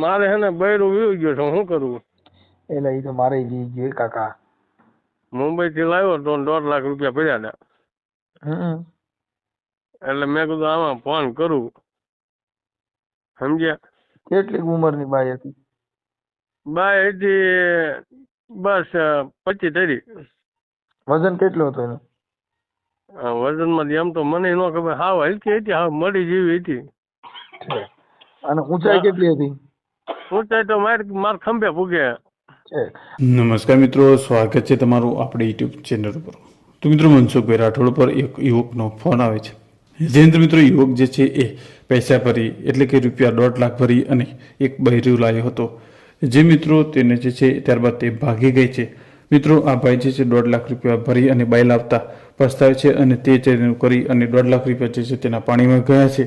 મારે હે ને બૈરું વી ગયો છે શું કરવું એટલે એ તો મારે જી ગયો કાકા. મુંબઈ થી લાવ્યો તો દોઢ લાખ રૂપિયા પડ્યા હતા એટલે મેં કીધું આમાં ફોન કરું. સમજ્યા? કેટલી ઉંમરની બાઈ હતી? બાય હતી બસ પચીસ તરી વજન કેટલું હતું એનું? વજનમાં એમ તો મને ન ખબર હાવ હલકી હતી હાવ મળી જેવી હતી. અને ઊંચાઈ કેટલી હતી? ઊંચાઈ તો માર માર ખંભે પૂગે છે. નમસ્કાર મિત્રો સ્વાગત છે તમારું આપણી યુટ્યુબ ચેનલ ઉપર. તો મિત્રો મનસુખભાઈ રાઠોડ પર એક યુવકનો ફોન આવે છે. જે મિત્રો યુવક જે છે એ પૈસા ભરી એટલે કે રૂપિયા દોઢ લાખ ભરી અને એક બૈરું લાવ્યો હતો. જે મિત્રો તેને જે છે ત્યારબાદ તે ભાગી ગઈ છે. મિત્રો આ ભાઈ જે છે દોઢ લાખ રૂપિયા ભરી અને બાઈ લાવતા પસ્તાવે છે અને તે તેનું કરી અને દોઢ લાખ રૂપિયા જે છે તેના પાણીમાં ગયા છે.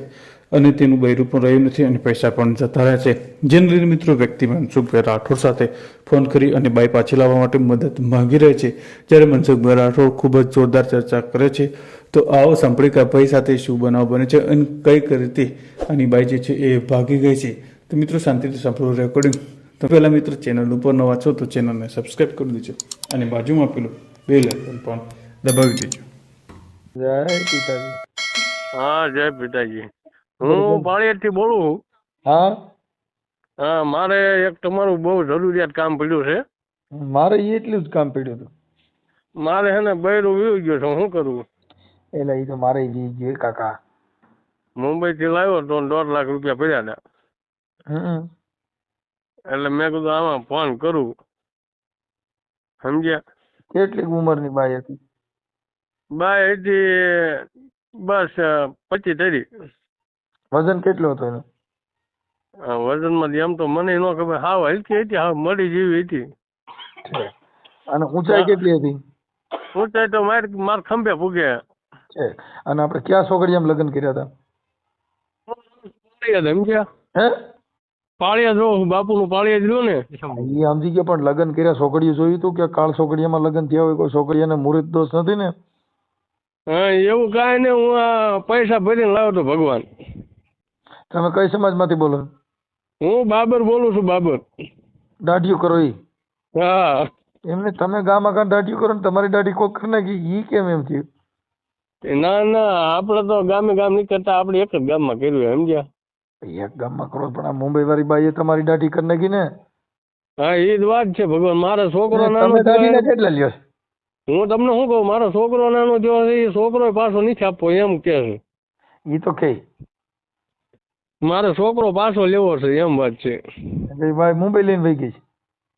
અને તેનું બૈરું પણ રહ્યું નથી અને પૈસા પણ જતા રહ્યા છે. જેને લીધે મિત્રો વ્યક્તિ મનસુખભાઈ રાઠોડ સાથે ફોન કરી અને બાઈ પાછી લાવવા માટે મદદ માંગી રહે છે. જ્યારે મનસુખભાઈ રાઠોડ ખૂબ જ જોરદાર ચર્ચા કરે છે તો આવો સાંભળી કે ભાઈ સાથે શું બનાવ બને છે અને કઈ રીતે આની બાઈ જે છે એ ભાગી ગઈ છે. તો મિત્રો શાંતિથી સાંભળો રેકોર્ડિંગ તો પહેલાં મિત્રો ચેનલ ઉપર નવા છો તો ચેનલને સબસ્ક્રાઈબ કરી દેજો અને બાજુમાં પેલું બે આઇકન પણ દબાવી દેજો. જય પિતાજી. હા જય પિતાજી. હું પાળિયાદથી બોલું છું. હા? હા મારે એક તમારું બહુ જરૂરિયાત કામ પડ્યું છે. મારે એટલું જ કામ પડ્યું હતું. મારે હે ને બૈરું વી ગયો છે શું કરું? એટલે એ તો મારે જી ગયો કાકા. મુંબઈ થી લાવ્યો તો દોઢ લાખ રૂપિયા પડ્યા હતા. એટલે મેં કીધું આમાં ફોન કરું. સમજ્યા? કેટલી ઉંમરની બાઈ હતી? બાય હતી બસ પચીસ તરી વજન કેટલું હતું એનું? વજનમાં એમ તો મને ન ખબર. હાવ હલકી હતી હાવ મળી જેવી હતી. અને ઊંચાઈ કેટલી હતી? ઊંચાઈ તો માર માર ખંભે પૂગે છે. અને આપણે ક્યાં સોગડિયામાં લગ્ન કર્યા હતા? સમજ્યા? હે? પાળિયા જો બાપુનું પાળિયાદ રહ્યું ને. એ સમજી ગયા પણ લગ્ન કર્યા સોગડિયું જોયું હતું કે કાળ સોગડિયામાં લગ્ન થયા હોય કોઈ સોગડિયાને મુહૂર્ત દોષ નથી ને? હા એવું કાંઈ નહીં હું આ પૈસા ભરીને લાવ્યો તો ભગવાન. તમે કઈ સમાજમાંથી બોલો? હું બાબર બોલું છું બાબર. દાઢીઓ કરો ઈ. હા. એમને તમે ગામ આગળ દાઢીઓ કરો ને તમારી દાઢી કોક કરી નાખી ઈ કેમ એમ થયું? ના ના આપણે તો ગામે ગામ નીકળતા આપણે એક જ ગામમાં કર્યું સમજ્યા? એક ગામમાં કરો પણ આ મુંબઈ વાળી બાઈએ તમારી દાઢી કરી નાખી ને? હા એ જ વાત છે ભગવાન મારો છોકરો નાનો થયો. કેટલા લ્યો? હું તમને શું કહું મારો છોકરો નાનો થયો છે એ છોકરો પાછો નથી આપવો એમ કે છે. એ તો કે. મારે છોકરો પાછો લેવો છે એમ વાત છે. એટલે ભાઈ મુંબઈ લઈને વહી ગઈ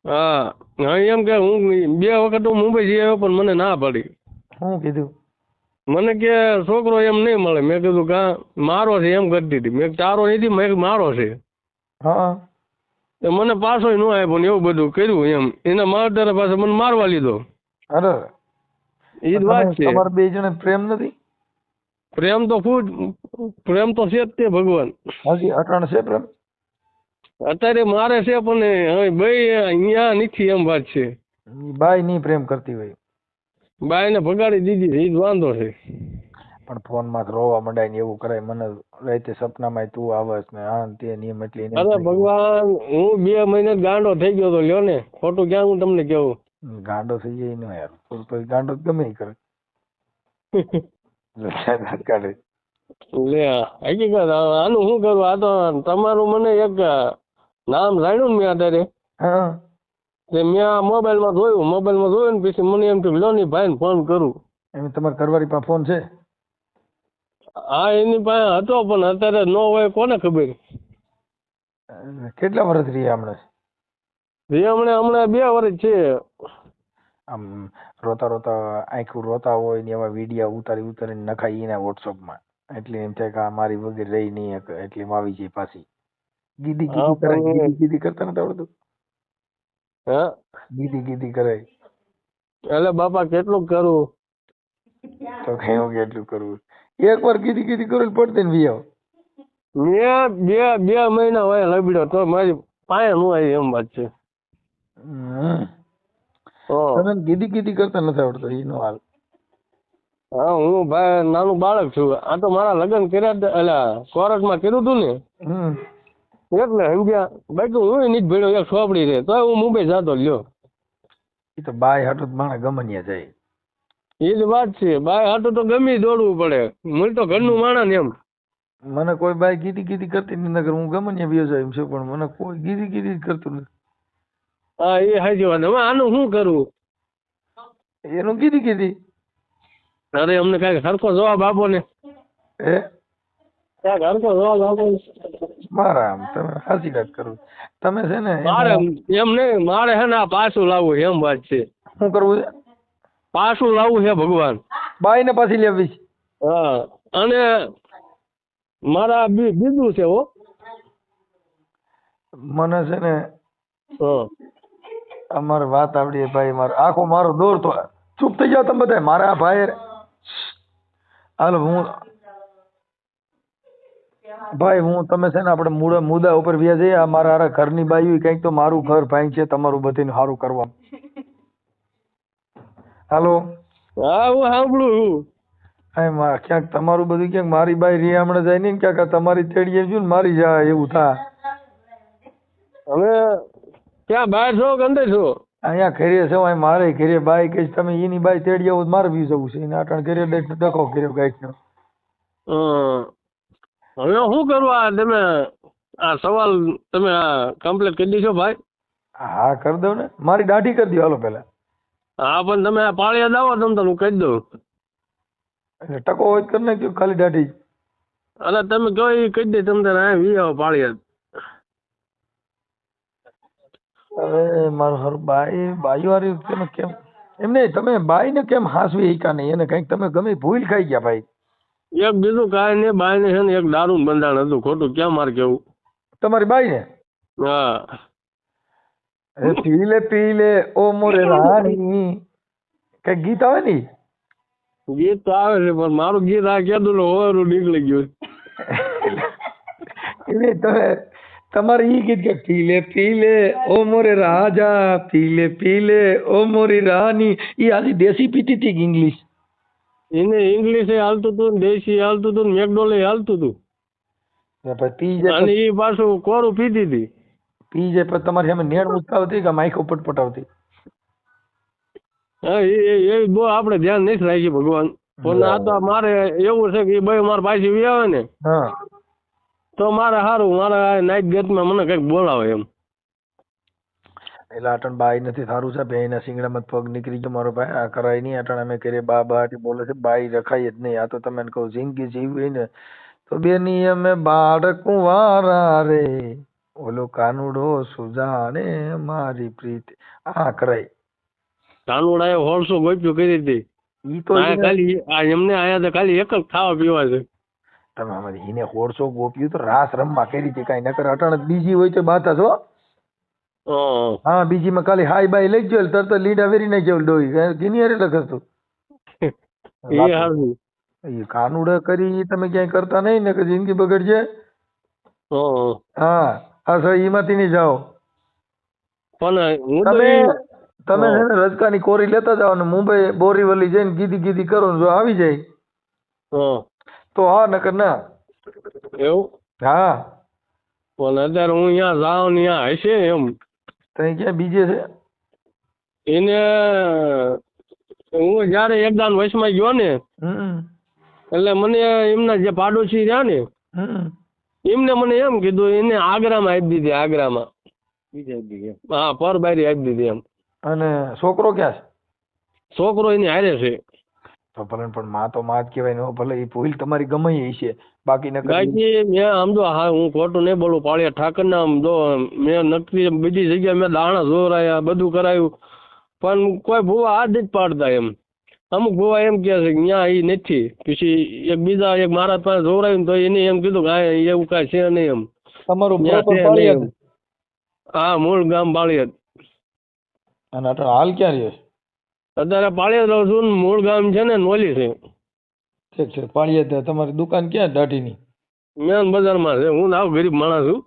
હા હા એમ કે હું બે વખત હું મુંબઈ જઈ આવ્યો પણ મને ના પડી. શું કીધું? મને કે છોકરો એમ નહીં મળે. મેં કીધું કા મારો છે એમ કરતી હતી મેં તારો નથી મેં મારો છે. હા. મને પાછો ન આપ્યો ને એવું બધું કર્યું એમ. એના માવતરે પાસે મને મારવા લીધો. અરે. એ જ વાત છે. તમારે બે જણે પ્રેમ નથી? પ્રેમ તો ખૂબ પ્રેમ તો છે જ તે ભગવાન. હજી અટાણ છે પ્રેમ? અત્યારે મારે છે પણ હવે ભાઈ અહીંયા નથી એમ વાત છે. બાઈ નહીં પ્રેમ કરતી હોય. બાઈને ભગાડી દીધી એ જ વાંધો છે. પણ ફોનમાં રોવા મંડાય ને એવું કરાય. મને રાતે સપનામાં તું આવસ ને આ તે નિયમ એટલી અરે ભગવાન હું બે મહિને ગાંડો થઈ ગયો તો લ્યો ને. ખોટું ક્યાં હું તમને કેવું ગાંડો થઈ જાય ને યાર. પછી ગાંડો ગમે કરે. કાઢે લે હકીકત આનું શું કરું? આ તો તમારું મને એક નામ જાણ્યું ને મેં અત્યારે હા. તે મેં આ મોબાઈલમાં જોયું મોબાઈલમાં જોયું ને પછી મને એમ થયું લો ની ભાઈને ફોન કરું. એમ તમારે કરવારી પાસે ફોન છે? હા એની પાસે હતો પણ અત્યારે નો હોય કોને ખબર? કેટલા વર્ષ રહ્યા હમણાં? એ હમણાં હમણાં બે વર્ષ છે. આમ રોતા રોતા આંખ રોતા હોય ને એવા વિડીયા ઉતારી ઉતારીને નખાય એના વોટ્સઅપમાં એટલે એમ થાય કે આ મારી વગર રહી નહીં શકે એટલે એમ આવી જાય પાછી. ગીદી હા, કરાય કરે ગીધી ગીદી કરતા નથી આવડતું? હે? ગીદી ગીધી કરે એટલે બાપા કેટલું કરું? તો કઈ હું કેટલું કરવું એક વાર ગીધી ગીધી કરો પડતે ને વી આવો. મેં બે બે મહિના હોય લબડ્યો તો મારી પાસે નું આવી એમ વાત છે. હમ. હા. તમે ગીદી ગીદી કરતા નથી આવડતું એનો હાલ. હા હું ભાઈ નાનું બાળક છું. આ તો મારા લગ્ન કર્યા એટલે કોરટમાં કર્યું હતું ને? એટલે સમજ્યા બાકી હું નહીં ભેળ્યો એક સોપડી રે તો હું મુંબઈ જતો લ્યો એ તો બાય હાટું જ માણસ ગમનિયા જાય. એ જ વાત છે. બાય હાટું તો ગમે દોડવું પડે. મને તો ઘરનું માણા ને એમ. મને કોઈ બાય ગીતી ગીતી કરતી નથી નગર હું ગમનિયા બીજો જાય એમ છે પણ મને કોઈ ગીતી જ કરતું નથી. હા એ હાજી વાત. હવે આનું શું કરવું એનું કીધી કીધી અરે અમને કાંઈક સરખો જવાબ આપો ને. એ કાંઈક સરખો જવાબ આપો ને. મારા આમ તમે સાચી વાત કરું. તમે છે ને મારે એમ નહીં મારે છે ને આ પાછું લાવવું એમ વાત છે. શું કરવું છે? પાછું લાવવું છે ભગવાન. બાઈ ને પાછી લેવી હા અને મારા બીજું છે હો. મને છે ને અમારે વાત આવડી ભાઈ મારો આખો મારો દોર તો ચૂપ થઈ જાવ તમે બધા. મારા ભાઈ હાલો હું ભાઈ હું તમે છે ને આપણે મૂળ મુદ્દા ઉપર વ્યા જઈએ. આ મારા હારા ઘરની બાયું કંઈક તો મારું ઘર ભાઈ છે તમારું બધીને સારું કરવા. હાલો. હા હું સાંભળું છું. હા માં ક્યાંક તમારું બધું ક્યાંક મારી બાઈ રી હમણાં જાય નહીં ક્યાંક તમારી તેડી જો ને મારી જાય એવું થાય. હવે ક્યાં બહાર છો કે અંદર છો? અહીંયા ઘરે છે અહીં મારે ઘરે બાઈ કે તમે એની બાઈ તેડી આવો તો મારે બી જવું છે. એને આટણ ઘરે ડે- ડખો કર્યો ગાઈડનો હં. હવે શું કરવા તમે આ સવાલ તમે આ કમ્પ્લીટ કરી દીધો ભાઈ? હા કરી દઉં ને. મારી દાઢી કરી દો હાલો પેલા હા પણ તમે આ પાળિયા દાવો તમે તો હું કહી દઉં. એટલે ટકો હોય તો કરી નાખ્યો ખાલી દાઢી. અને તમે કહો એ કહી દે તમે તારે આ વી આવો પાળિયા. હવે મારો હર બાઈ બાઈ વાળી તમે કેમ? એમ નહીં તમે બાઈને કેમ હાસવી હીકા નહીં? એને કંઈક તમે ગમે ભૂલ ખાઈ ગયા ભાઈ. એક બીજું કાંઈ નહીં બાયને છે ને એક દારૂનું બંધાણ હતું ખોટું. ક્યાં માર કેવું? તમારી બાઈને? હા. પીલે પી લે પી લે ઓ મોરે રાણી. કઈ ગીત આવે ને? ગીત તો આવે છે પણ મારું ગીત આ ને હોવાનું નીકળી ગયું. એટલે તમે તમારે ઈ ગીત કે પીલે પીલે ઓ મોરે રાજા પીલે પીલે ઓ મોરી રાની. ઈ આજી દેશી પીતી હતી ઇંગ્લિશ? એને ઇંગ્લિશે હાલતું હતું દેશી હાલતું હતું મેકડોલે હાલતું હતું પી જાય અને એ પાછું કોરું પીધી હતી પી જાય પણ તમારી સામે નેણ ઉચકાવતી કે માઈકો પટપટાવતી હા એ એ એ બહુ આપણે ધ્યાન નથી રાખી ભગવાન. પણ આ તો મારે એવું છે કે એ બે મારે પાછી આવે ને. હા. તો મારે સારું મારે નાઇટ ગેટમાં મને કંઈક બોલાવે એમ. એટલે અટણ બાઈ નથી સારું છે ભાઈ ના સિંગડામાં પગ નીકળી ગયો મારો ભાઈ. આ કરાય નહીં અટણ અમે કરીએ બા બા બોલે છે બાઈ રખાય જ નહીં. આ તો તમે કહો જિંદગી જીવવી ને. તો બેની અમે બાળક વારા રે. ઓલો કાનુડો સુજાને મારી પ્રીત. આ કરાય. કાનુડાએ હોળસો ગોપ્યું કરી હતી. ઈ તો આ ખાલી એમને આયા તો ખાલી એક જ ખાવા પીવા છે. તમે આમાં એને હોડસો ગોપ્યું તો રાસ રમવા કરી હતી કાંઈ નકર અટણ બીજી હોય તો બાતા છો. હા હા બીજીમાં ખાલી હાય બાય લઈ ગયો તરત લીડા વેરી નાખ્યો ડોઈ ગિનિયર અરે કરતું તું? એ કાનુડા કરી તમે ક્યાંય કરતા નહીં ને કે જિંદગી બગડજે. હા હા સર એમાંથી નહીં જાઓ. પણ તમે તમે છે ને રજકાની કોરી લેતા જાઓ ને મુંબઈ બોરીવલી જઈને ગીધી ગીધી કરો જો આવી જાય. તો હા નકર ના. એવું? હા. પણ અત્યારે હું અહીંયા જાઉં ને અહીંયા હશે એમ. તઈ ક્યાં બીજે છે? એને હું જયારે એકદાન વચમાં ગયો ને એટલે મને એમના જે પાડોશી રહ્યા ને હમ. એમને મને એમ કીધું એને આગ્રામાં આપી દીધી આગ્રામાં. હા પર બારી આપી દીધી એમ. અને છોકરો ક્યાં છે? છોકરો એની હારે છે. તો ભલે પણ માં તો માં જ કહેવાય ને હો, ભલે એ ભૂલ તમારી ગમે એ છે. બાકી નકર ઈ- બાકી મેં આમ જો હા હું ખોટું નહીં બોલું પાળિયા ઠાકરના આમ જો મેં નક્કી બીજી જગ્યાએ મેં દાણા જોરાયા બધું કરાયું. પણ કોઈ ભૂવા હાથ જ પાડતા એમ. અમુક ભૂવા એમ કહે છે કે ત્યાં એ નથી. પછી એક બીજા એક મારા પાસે જોરાયું ને તો એને એમ કીધું કે એવું કાંઈ છે નહીં એમ. તમારું ત્યાં proper છે પાળિયાદ. નહીં એમ. હા મૂળ ગામ પાળિયાદ અને અટલ હાલ ક્યાં રહ્યો છે? અત્યારે પાળીએ રહું છું ને મૂળ ગામ છે ને નોલી છે ઠીક છે પાળિયાદ તમારી દુકાન ક્યાં દાઢીની? મેન બજારમાં છે. હું આવ ગરીબ માણસ છું.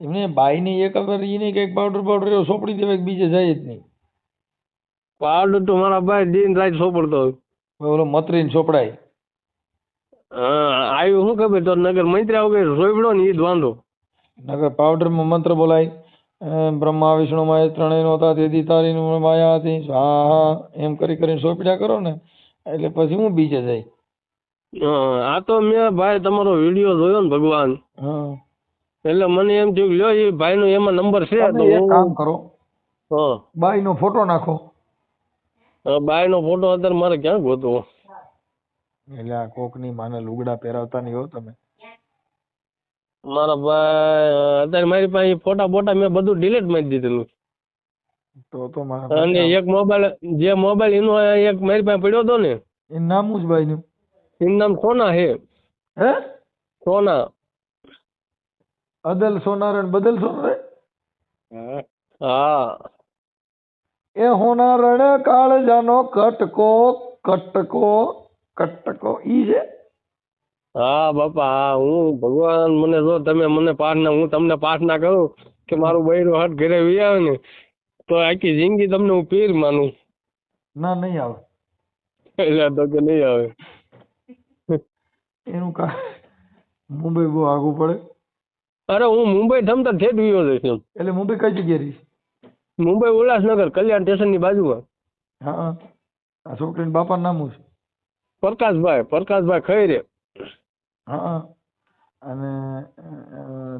એમને બાઈની એક અગર ઈને કંઈક પાવડર પાવડર એવો સોપડી દેવાય બીજે જાય જ નહીં. પાવડર તો મારા ભાઈ દિન રાત સોપડતો હોય. ઓલો મતરીને સોપડાય. હા આવ્યું શું ખબર? તો નગર મંત્રી વગર સોયબડો ને ઈ જ વાંધો. નગર પાવડરમાં મંત્ર બોલાય. બ્રહ્મા વિષ્ણુ મહેશ ત્રણેય નહોતા હતા તેથી તારી માયા હતી સ્વાહા એમ કરી કરીને સોપડ્યા કરો ને એટલે પછી હું બીજે જાય આ તો મેં ભાઈ તમારો વીડિયો જોયો ને ભગવાન. હા. એટલે મને એમ થયું લ્યો એ ભાઈનો એમાં નંબર છે તો એક કામ કરો. બાઈ નો ફોટો નાખો. હા, બાયનો ફોટો અત્યારે મારે ક્યાં ગોતવો? એટલે આ કોકની માને લુગડા પહેરાવતા નહીં હો તમે. મારા ભાઈ અત્યારે મારી પાસે ફોટા બોટા મેં બધું ડિલીટ મારી દીધેલું તો તો મારા અને એક મોબાઈલ જે મોબાઈલ એનો એક મારી પાસે પડ્યો હતો ને. એ નામ જ બાઈનું એનું નામ સોના હે. હે? સોના. અદલ સોનાર બદલ સોનાર હા. એ હોનારણ કાળજાનો કટકો કટકો કટકો ઈ છે? હા બાપા હા હું ભગવાન મને જો તમે મને પ્રાર્થના હું તમને પ્રાર્થના કરું કે મારું બૈરું હટ ઘરે વી આવે ને તો આખી જિંદગી તમને હું પીર માનું. ના નહીં આવે. એટલે તો કે નહીં આવે. એનું કા મુંબઈ બહુ આગું પડે. અરે હું મુંબઈ થમતા ઠેઠ વિયો જઈશ એટલે મુંબઈ કઈ જગ્યાએ રહીશ? મુંબઈ ઉલ્લાસનગર કલ્યાણ સ્ટેશનની બાજુમાં. હા. આ છોકરીના બાપાનું નામ શું છે? પ્રકાશભાઈ પ્રકાશભાઈ ખૈરે. હા અને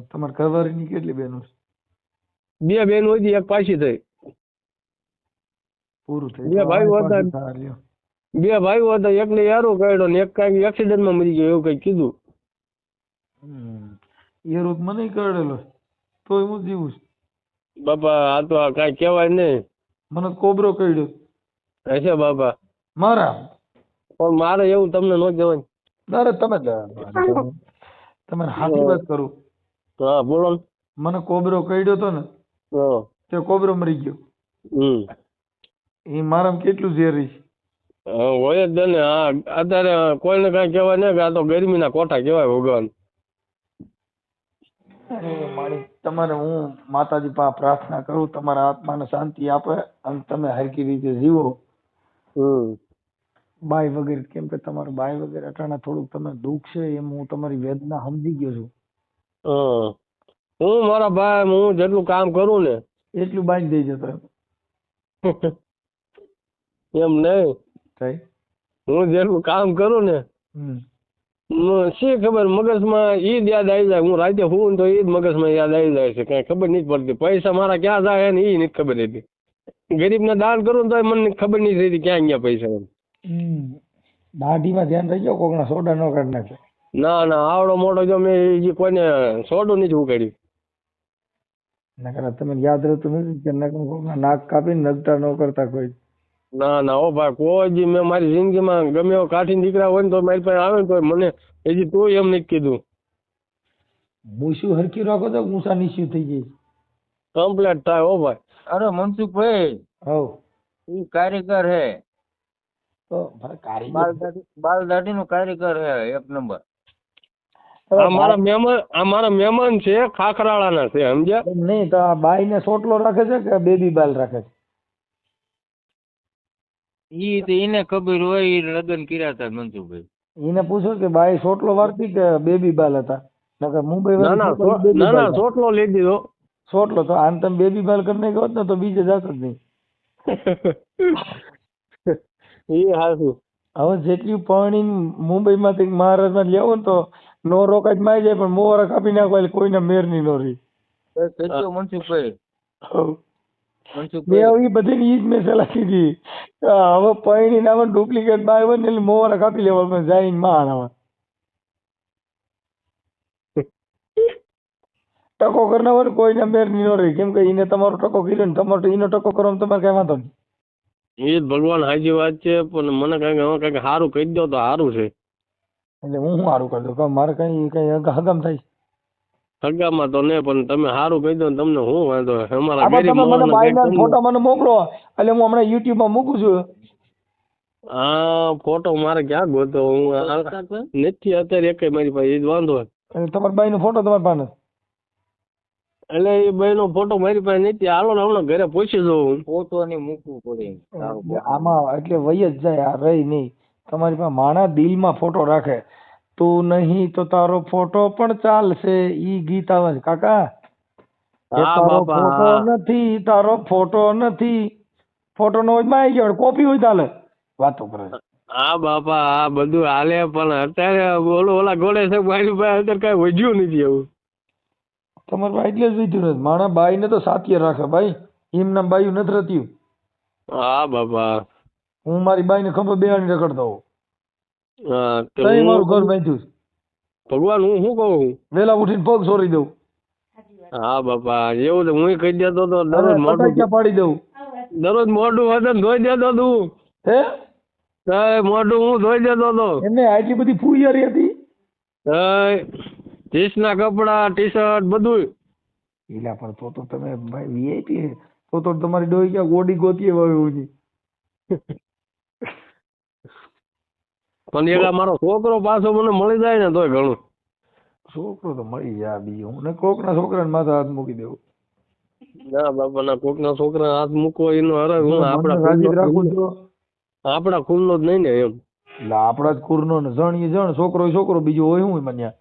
તમારે ઘરવાળીની કેટલી બહેનો છે બે બેન હોય એક પાછી થઈ. પૂરું થઈ બે ભાઈઓ હતા. બે ભાઈઓ હતા એકને યારો કાઢ્યો ને એક કાંઈક એક્સિડન્ટમાં મરી ગયો એવું કંઈક કીધું. એ મને કાઢેલો. તોય હું જીવું છું. બાપા આ તો કાંઈ કહેવાય નહીં. મને કોબરો કર્યો હશે બાપા. મારા? પણ મારે એવું તમને ન કહેવાય. અરે તમે તમે સાચી વાત કરું. હા બોલો. મને કોબરો કઈડ્યો તો ને તે કોબરો મરી ગયો. હમ. એ મારામાં કેટલું ઝેરી છે? હોય જ ને હા અત્યારે કોઈને કાંઈ કહેવાય નહીં કે આ તો ગરમીના કોઠા કહેવાય ભગવાન. મારી તમારે હું માતાજી પાસે પ્રાર્થના કરું તમારા આત્માને શાંતિ આપે અને તમે હરકી રીતે જીવો. હમ. બાઈ વગેરે કેમ કે તમારું બાય વગેરે અટાણે થોડુંક તમે દુઃખ છે એમ હું તમારી વેદના સમજી ગયો છું. હમ હું મારા ભાઈ હું જેટલું કામ કરું ને એટલું બાઈ દઈ જતો એમ નહીં. થઈ હું જેટલું કામ કરું ને શી ખબર મગજમાં ઈ જ યાદ આવી જાય. હું રાતે હું તો ઈ જ મગજમાં યાદ આવી જાય છે. કઈ ખબર નથી પડતી. પૈસા મારા ક્યાં જાય ને ઈ નથી ખબર હતી ગરીબને દાન કરું તો મને ખબર નથી રહેતી ક્યાં ગયા પૈસા એમ. હમ. દાઢીમાં ધ્યાન રાખજો કોકના સોડા ન કાઢી નાખે. ના ના આવડો મોટો જો મેં ઈ જે કોઈને સોડું નથી ઉકાળ્યું નકર તમે યાદ રહેતું નથી કે નકર કોકના નાક કાપીને નગતા ન કરતા કોઈ. ના ના ઓ ભાઈ કોઈ જી મેં મારી જિંદગીમાં ગમે એવો કાઠી દીકરા હોય ને તો મારી પાસે આવે ને તો મને હજી તું એમ નથી કીધું. મૂછું હરકી રાખો તો ઊંચા નીચું થઈ જાય. કમ્પ્લેટ થાય ઓ ભાઈ. અરે મનસુખભાઈ હવ. ઈ કાર્યકર હે. તો ભાઈ બાલ દાઢી નું કારીગર એક નંબર. મારા મહેમાન આ મારા મહેમાન છે ખાખરાળાના છે સમજ્યા? નહીં તો આ બાઈને સોટલો રાખે છે કે બેબી બાલ રાખે છે? ઈ તો એને ખબર હોય ઈ લગ્ન કર્યા હતા મનસુખભાઈ. એને પૂછો કે બાઈ સોટલો વાળતી કે બેબી બાલ હતા? નકર મુંબઈ ના ના ના સોટલો લઈ દીધો. સોટલો તો આમ તમે બેબી બાલ કરીને ગયો ને તો બીજે જાત જ નહીં. એ હવે જેટલી પાણી મુંબઈમાંથી મહારાષ્ટ્રમાં લેવો ને તો નો રોકાય જ મારી જાય પણ મોરા કાપી નાખવા એટલે કોઈને મેરની નો રહી. કહેજો મનસુખભાઈ. મેં હવે બધી ઈ જ મેં સલાહ કીધી. હવે પૈણી નામે ડુપ્લિકેટ બાય હોય ને એટલે મોરા કાપી લેવા પણ જાય માં આવા. ટકો કરનાર હોય ને મેરની નો રહી. કેમ કે એને તમારો ટકો કર્યો ને તમારો એનો ટકો કરવામાં તમારે કઈ વાંધો નહીં. એ જ ભગવાન હાજી વાત છે પણ મને કઈ હવે કંઈક સારું કહી દો તો સારું છે. એટલે હું સારું કરી દઉં? કે મારે કઈ કઈ હગમ હગામ થાય સગામાં તો નહીં પણ તમે સારું કહી દો ને તમને હું વાંધો? અમારા ગરીબ મને ફોટા મને મોકલો. એટલે હું હમણાં યુટ્યુબમાં મૂકું છું. હા ફોટો મારે ક્યાં ગોતો હું નથી અત્યારે એક મારી પાસે એ જ વાંધો. તમારા બાઈ નો ફોટો તમારી પાસે? એટલે એ ભાઈ નો ફોટો મારી પાસે નથી. હાલો ને હમણાં ઘરે પૂછી જોઉં. ફોટો ને મૂકવું પડે આમાં એટલે વય જ જાય આ રહી નહીં. તમારી પાસે માણા દિલમાં ફોટો રાખે. તું નહીં તો તારો ફોટો પણ ચાલશે. ઈ ગીત આવે છે. કાકા તારો ફોટો નથી તારો ફોટો નથી. ફોટો નો માં આવી ગયો કોપી હોય ચાલે વાતો કરે. હા બાપા આ બધું હાલે પણ અત્યારે બોલો ઓલા ગોળે છે મારી પાસે અત્યારે કઈ વધ્યું નથી એવું. તમારે પાસે એટલે જ વીધ્યું નથી. માણા બાઈને તો સાથીએ રાખે ભાઈ. એમના બાયું નથી રત્યું હા બાબા. હું મારી બાઈને ખબર બેહાડી રખડતો હોઉં. હા તઈ મારું ઘર હું- બાંધ્યું છે. ભગવાન હું શું કહું? વેલા ઉઠીને પગ સોરી દઉં. હા બાપા એવું તો હું કહી દેતો તો દરરોજ મોઢું પાડી દઉં. દરરોજ મોઢું વજન ધોઈ દેતો તું. હે? મોઢું હું ધોઈ દેતો તો. એમને આટલી બધી ફૂયારી હતી? જીન્સ ના કપડા ટી શર્ટ બધું એલા પણ તો તો તમે ભાઈ વીઆઈપી તો તો તમારી ડોઈ ક્યાં ગોડી ગોતીએ વાવ્યું છે પણ એક મારો છોકરો પાછો મને મળી જાય ને તોય ઘણું. છોકરો તો મળી જાય બીજું હું ને કોકના છોકરાને માથે હાથ મૂકી દેવું. ના બાપા ના કોક ના છોકરા હાથ મૂકવો એનો હરે હું આપણા રાખું ખુલ્લો- જ નહીં ને એમ. એટલે આપણા જ કુરનો ને જણ એ જણ. છોકરો છોકરો બીજો હોય હું મન્યા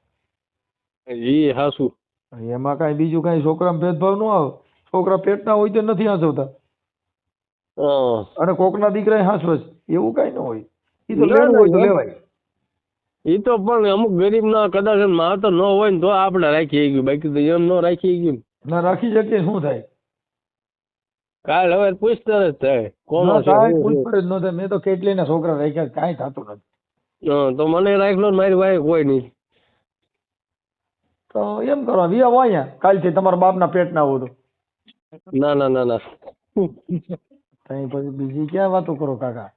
ઈ હાસુ. એમાં કાંઈ બીજું કાંઈ છોકરામાં ભેદભાવ ન આવે. છોકરા પેટના હોય તો નથી હાંસવતા. અને કોકના દીકરા હાંસવે છે. એવું કાંઈ ન હોય. એ તો લેવું હોય તો લેવાય. એ તો પણ અમુક ગરીબ ના કદાચ માવતર ન હોય ને તો આપણે રાખી ગયું. બાકી તો એમ ન રાખી ગયું. ના રાખી શકીએ શું થાય? કાલ હવે પૂછતરજ જ થાય. કોનો પૂછતરજ ન થાય. મેં તો કેટલીના છોકરા રાખ્યા કાંઈ થતું નથી. તો મને રાખલો મારી વાઈફ કોઈ નહીં. તો એમ કરો વિયા હોય અહીંયા. કાલથી તમારા બાપના પેટના હોય તો ના ના ના ના. તઈ પછી બીજી ક્યાં વાતો કરો કાકા?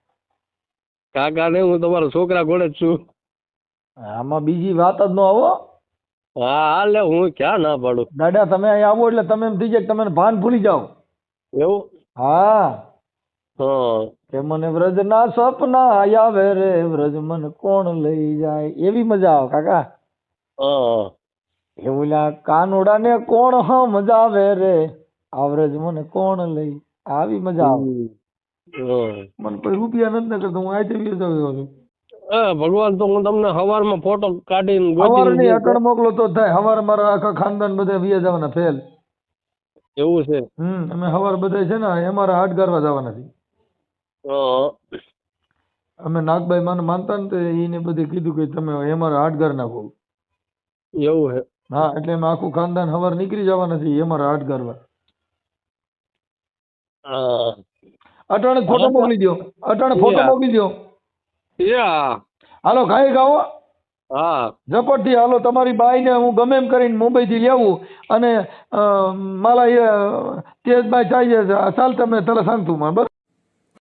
કાકા ને હું તમારો છોકરા ઘોડે જ છું. આમાં બીજી વાત જ ન આવો હા હાલે હું ક્યાં ના પાડું. દાદા તમે અહીં આવો એટલે તમે એમ થઈ જાય તમે ભાન ભૂલી જાઓ. એવું? હા. હા. કે મને વ્રજ ના સપના આવે રે વ્રજ મન કોણ લઈ જાય? એવી મજા આવે કાકા. હા. એવું લા કાનુડાને કોણ આવે રે? આવરેજ મને કોણ લઈ? આવી મજા આવે. મને કોઈ રૂપિયા નથી કરતો હું આજે બી જાવ છું. ભગવાન તો હું તમને હવારમાં ફોટો કાઢીને હવાર ગોતીને અકડ મોકલો તો થાય. હવાર મારા આખા ખાનદાન બધા વિયા જવાના ફેલ એવું છે? હમ અમે હવાર બધા છે ને અમારા હાટ કરવા જવાના છે અમે નાગભાઈ માને માનતા ને તો એને બધે કીધું કે તમે અમારા હાટ ઘર નાખો. એવું છે. હા એટલે એમાં આખું ખાનદાન હવાર નીકળી જવા નથી એ મારા આઠ ગરવા અટાણે ફોટો મોકલી દો અટાણે ફોટો મોકલી દો હાલો ગાય ગાવો. હા. ઝપટથી હાલો તમારી બાઈને હું ગમે એમ કરીને મુંબઈ થી લેવું અને મારા એ તેજભાઈ થાય છે ચાલ તમે તરત સાંગતું મને બરાબર